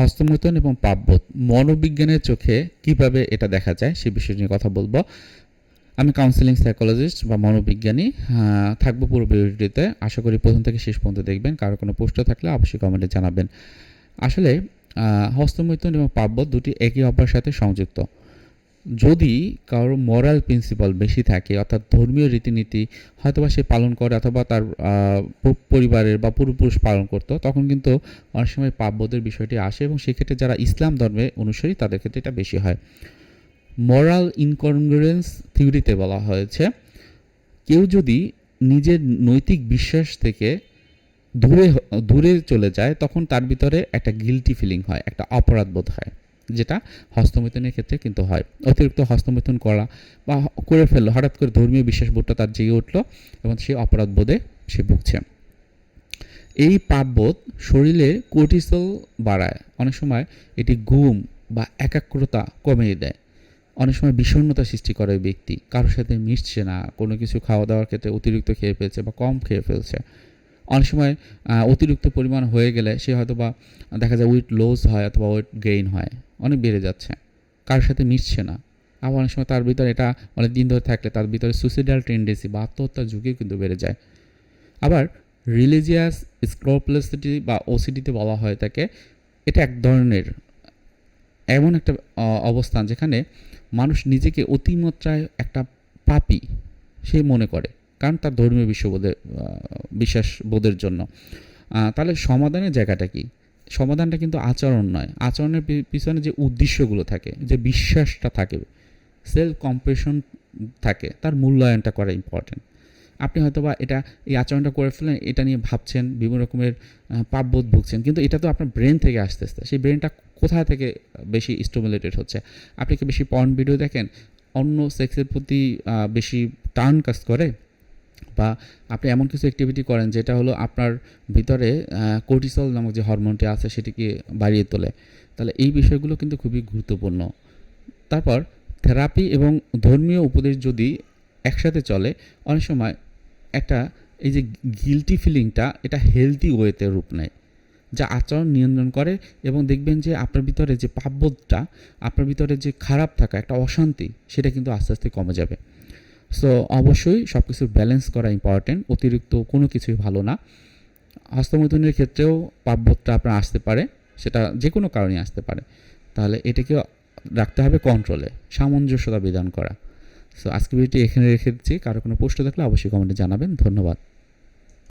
হস্তমৈথুন এবং পাপবোধ মনোবিজ্ঞানের চোখে কীভাবে এটা দেখা যায় সে বিষয় নিয়ে কথা বলব। আমি কাউন্সিলিং সাইকোলজিস্ট বা মনোবিজ্ঞানী থাকব পুরো ভিডিওটিতে। আশা করি প্রথম থেকে শেষ পর্যন্ত দেখবেন। কারও কোনো প্রশ্ন থাকলে অবশ্যই কমেন্টে জানাবেন। আসলে হস্তমৈথুন এবং পাপবোধ দুটি একই অপরের সাথে সংযুক্ত। যদি কারোর মরাল প্রিন্সিপাল বেশি থাকে, অর্থাৎ ধর্মীয় রীতিনীতি হয়তোবা সে পালন করে অথবা তার পরিবারের বা পূর্বপুরুষ পালন করতো, তখন কিন্তু অনেক সময় পাপবোধের বিষয়টি আসে এবং সেক্ষেত্রে যারা ইসলাম ধর্মে অনুসারী, তাদের ক্ষেত্রে এটা বেশি হয়। মরাল ইনকনগ্রেন্স থিওরিতে বলা হয়েছে, কেউ যদি নিজের নৈতিক বিশ্বাস থেকে দূরে দূরে চলে যায়, তখন তার ভিতরে একটা গিলটি ফিলিং হয়, একটা অপরাধ বোধ হয়। যেটা হস্তমৈথুনের ক্ষেত্রে কিন্তু হয়। অতিরিক্ত হস্তমৈথুন করা বা করে ফেলল, হঠাৎ করে ধর্মীয় বিশ্বাস বোধটা তার জেগে উঠল এবং সেই অপরাধ বোধে সে ভুগছে। এই পাপবোধ শরীরে কোর্টিসল বাড়ায়। অনেক সময় এটি ঘুম বা একাগ্রতা কমিয়ে দেয়। অনেক সময় বিষণ্ণতা সৃষ্টি করে ব্যক্তি। কারোর সাথে মিশছে না, কোনো কিছু খাওয়া দাওয়ার ক্ষেত্রে অতিরিক্ত খেয়ে ফেলছে বা কম খেয়ে ফেলছে। অনেক সময় অতিরিক্ত পরিমাণ হয়ে গেলে সে হয়তো বা দেখা যায় ওয়েট লস হয় অথবা ওয়েট গেইন হয়, অনেক বেড়ে যাচ্ছে। কারোর সাথে মিশছে না। আবার অনেক সময় তার ভিতরে এটা অনেক দিন ধরে থাকলে তার ভিতরে সুইসাইডাল টেন্ডেন্সি বা আত্মহত্যার ঝুঁকি কিন্তু বেড়ে যায়। আবার রিলিজিয়াস স্ক্রোপ্লাসিটি বা ওসিডিতে বলা হয় তাকে এটা এক ধরনের, এমন একটা অবস্থান যেখানে মানুষ নিজেকে অতিমাত্রায় একটা পাপি সে মনে করে। কারণ তার ধর্মীয় বিশ্ববোধের বিশ্বাস বোধের জন্য। তাহলে সমাধানের জায়গাটা কি? সমাধানটা কিন্তু আচরণ নয়। আচরণের পিছনে যে উদ্দেশ্যগুলো থাকে, যে বিশ্বাসটা থাকে সেলফ কম্প্রেশন থাকে, তার মূল্যায়নটা করা ইম্পর্টেন্ট আপনি হয়তো বা এটা, এই আচরণটা করে ফেলেন এটা নিয়ে ভাবছেন, বিভিন্ন রকমের পাপবোধ ভুগছেন, কিন্তু এটা তো আপনার ব্রেন থেকে আসতে আসতে, সেই ব্রেনটা কোথা থেকে বেশি স্টিমুলেটেড হচ্ছে? আপনি কি বেশি পর্ন ভিডিও দেখেন? অন্য সেক্সের প্রতি বেশি টার্ন কাজ করে? বা আপনি এমন কিছু অ্যাক্টিভিটি করেন যেটা হলো আপনার ভিতরে কোর্টিসল নামক যে হরমোনটি আছে সেটিকে বাড়িয়ে তোলে। তাহলে এই বিষয়গুলো কিন্তু খুবই গুরুত্বপূর্ণ। তারপর থেরাপি এবং ধর্মীয় উপদেশ যদি একসাথে চলে, অনেক সময় একটা এই যে গিলটি ফিলিংটা এটা হেলদি ওয়েতে রূপ নেয়, যা আচরণ নিয়ন্ত্রণ করে এবং দেখবেন যে আপনার ভিতরে যে পাপবোধটা, আপনার ভিতরে যে খারাপ থাকা, একটা অশান্তি, সেটা কিন্তু আস্তে আস্তে কমে যাবে। সো অবশ্যই সব কিছু ব্যালেন্স করা ইম্পর্টেন্ট অতিরিক্ত কোনো কিছুই ভালো না। হস্তমৈথুনের ক্ষেত্রেও পাপবোধটা আপনার আসতে পারে, সেটা যে কোনো কারণে আসতে পারে। তাহলে এটাকে রাখতে হবে কন্ট্রোলে সামঞ্জস্যতা বিধান করা। সো আজকে ভিডিওটি এখানে রেখে দিচ্ছি। কারও কোনো প্রশ্ন থাকলে অবশ্যই কমেন্টে জানাবেন। ধন্যবাদ।